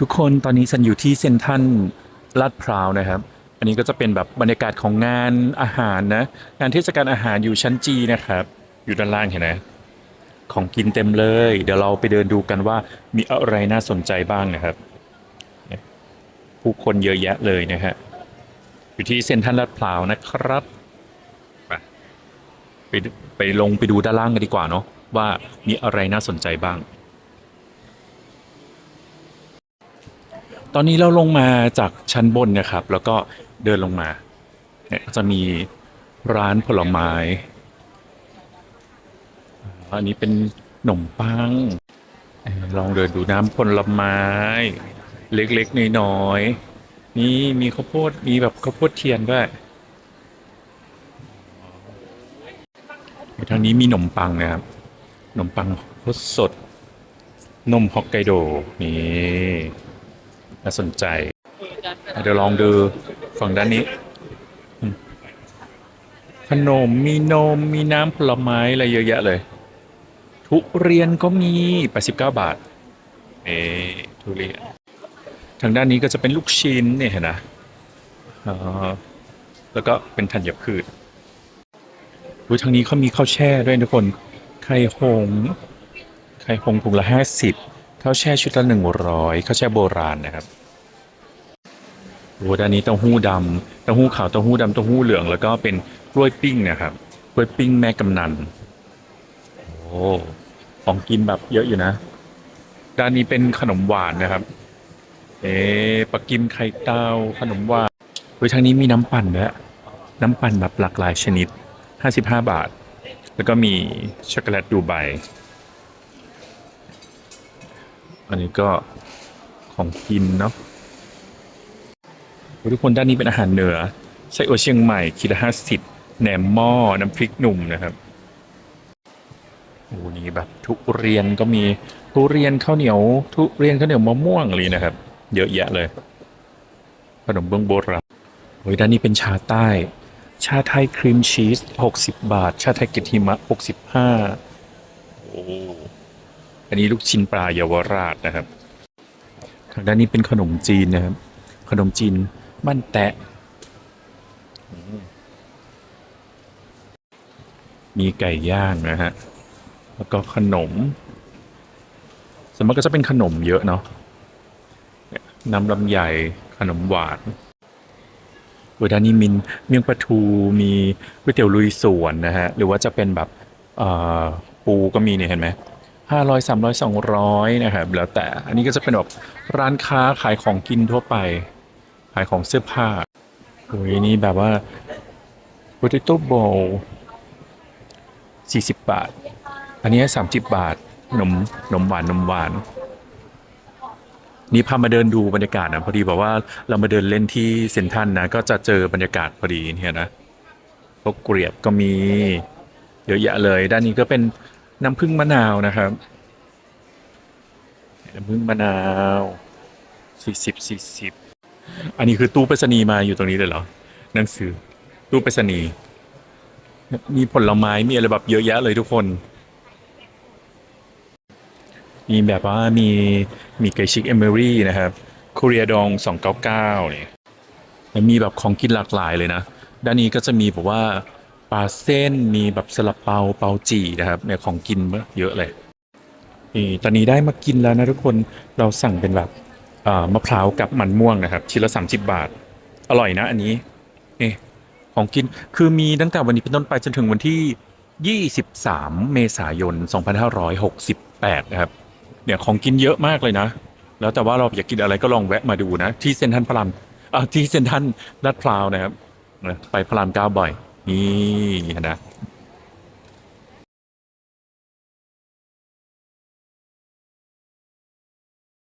ทุกคนตอนนี้ฉันอยู่ที่เซนทัลลาดพร้าวนะครับ อันนี้ก็จะเป็นแบบบรรยากาศของงานอาหารนะ งานเทศกาลอาหารอยู่ชั้นจีนะครับ อยู่ด้านล่างเห็นไหมของกินเต็มเลย เดี๋ยวเราไปเดินดูกันว่ามีอะไรน่าสนใจบ้างนะครับ ผู้คนเยอะแยะเลยนะฮะ อยู่ที่เซนทัลลาดพร้าวนะครับ ไปไปลงไปดูด้านล่างกันดีกว่าเนาะว่ามีอะไรน่าสนใจบ้าง อนนี้เราลงมาจากชั้นบนนะครับ แล้วก็เดินลงมาเนี่ยก็จะมีร้านผลไม้อันนี้เป็นขนมปัง ลองเดินดูน้ำผลไม้ เล็กๆน้อยๆนี่มีข้าวโพดมีแบบข้าวโพดเทียนด้วยทางนี้มีขนมปังนะครับขนมปังสดนมฮอกไกโดนี่ น่าสนใจ เดี๋ยวลองดูฝั่งด้านนี้ ขนมมีนมมีน้ำผลไม้ อะไรเยอะแยะเลย ทุเรียนก็มี 89 บาทเอทุเรียน ทางด้านนี้ก็จะเป็นลูกชิ้นเนี่ยเห็นนะอ่าแล้วก็เป็นธัญพืชอุ๊ยทางนี้เขามีข้าวแช่ด้วยทุกคน ไข่หง ไข่หงถุงละห้าสิบ ข้าวแช่ชุดละหนึ่งร้อยข้าวแช่โบราณนะครับโอ้ด้านนี้เต้าหู้ดำเต้าหู้ขาวเต้าหู้ดำเต้าหู้เหลือง แล้วก็เป็นกล้วยปิ้งนะครับกล้วยปิ้งแม่กำนันโอ้ของกินแบบเยอะอยู่นะ ด้านนี้เป็นขนมหวานนะครับ เอ๊ะปักกิมไข่เต้าขนมหวานเฮ้ยทางนี้มีน้ำปั่นด้วยน้ำปั่นแบบหลากหลายชนิด 55 บาท แล้วก็มีช็อกโกแลตดูไบ อันนี้ก็ของกินเนาะทุกคนด้านนี้เป็นอาหารเหนือไส้อั่วเชียงใหม่คิดห้าสิบแหนมหม้อน้ำพริกหนุ่มนะครับโอ้นี่แบบทุเรียนก็มีทุเรียนข้าวเหนียว ทุเรียนข้าวเหนียวมะม่วงเลยนะครับ เยอะแยะเลย ขนมเบื้องโบราณโอ้ยด้านนี้เป็นชาใต้ ชาไทยครีมชีส 60 บาท ชาไทยกะทิมะ 65โอ้ อันนี้ลูกชิ้นปลาเยาวราชนะครับ ทางด้านนี้เป็นขนมจีนนะครับ ขนมจีนบ้านแตะ มีไก่ย่างนะฮะ แล้วก็ขนมสมมติก็จะเป็นขนมเยอะเนาะน้ำลำไยขนมหวานเวลานี้มินเมี่ยงปลาทูมีก๋วยเตี๋ยวลุยสวนนะฮะ หรือว่าจะเป็นแบบปูก็มีเนี่ยเห็นไหม ห้าร้อยสามร้อยสองร้อยนะครับ แล้วแต่อันนี้ก็จะเป็นแบบร้านค้าขายของกินทั่วไป ขายของเสื้อผ้าโอ้ยนี่แบบว่า potato bowl 40 บาท อันนี้ 30 บาทนมนมหวานนมหวาน นี่พามาเดินดูบรรยากาศนะพอดีบอกว่าเรามาเดินเล่นที่เซนทรัลนะ ก็จะเจอบรรยากาศพอดีเนี่ยนะพวกเกลียบก็มีเยอะแยะเลย ด้านนี้ก็เป็น น้ำผึ้งมะนาวนะครับน้ำผึ้งมะนาว40 40อันนี้คือตู้ไปรษณีย์มาอยู่ตรงนี้เลยเหรอหนังสือตู้ไปรษณีย์มีผลไม้มีอะไรแบบเยอะแยะเลยทุกคน มีแบบว่ามีมีไกชิกเอมเมอรี่นะครับคูเรียดอง299เก้าเก้าเนี่ยมีแบบของกินหลากหลายเลยนะ ด้านนี้ก็จะมีแบบว่า ปลาเส้นมีแบบสลับเปาเปาจีนะครับเนี่ยของกินเยอะเลยนี่ตอนนี้ได้มากินแล้วนะทุกคนเราสั่งเป็นแบบมะพร้าวกับมันม่วงนะครับชิ้นละ30 บาท อร่อยนะอันนี้นี่ของกินคือมีตั้งแต่วันนี้เป็นต้นไปจนถึงวันที่ 23 เมษายน 2568 นะครับเนี่ยของกินเยอะมากเลยนะ แล้วแต่ว่าเราอยากกินอะไรก็ลองแวะมาดูนะ ที่เซ็นทรัลพระรามอ่าที่เซ็นทรัลลาดพร้าวนะครับ ไปพระรามเก้าบ่อย นี่นะ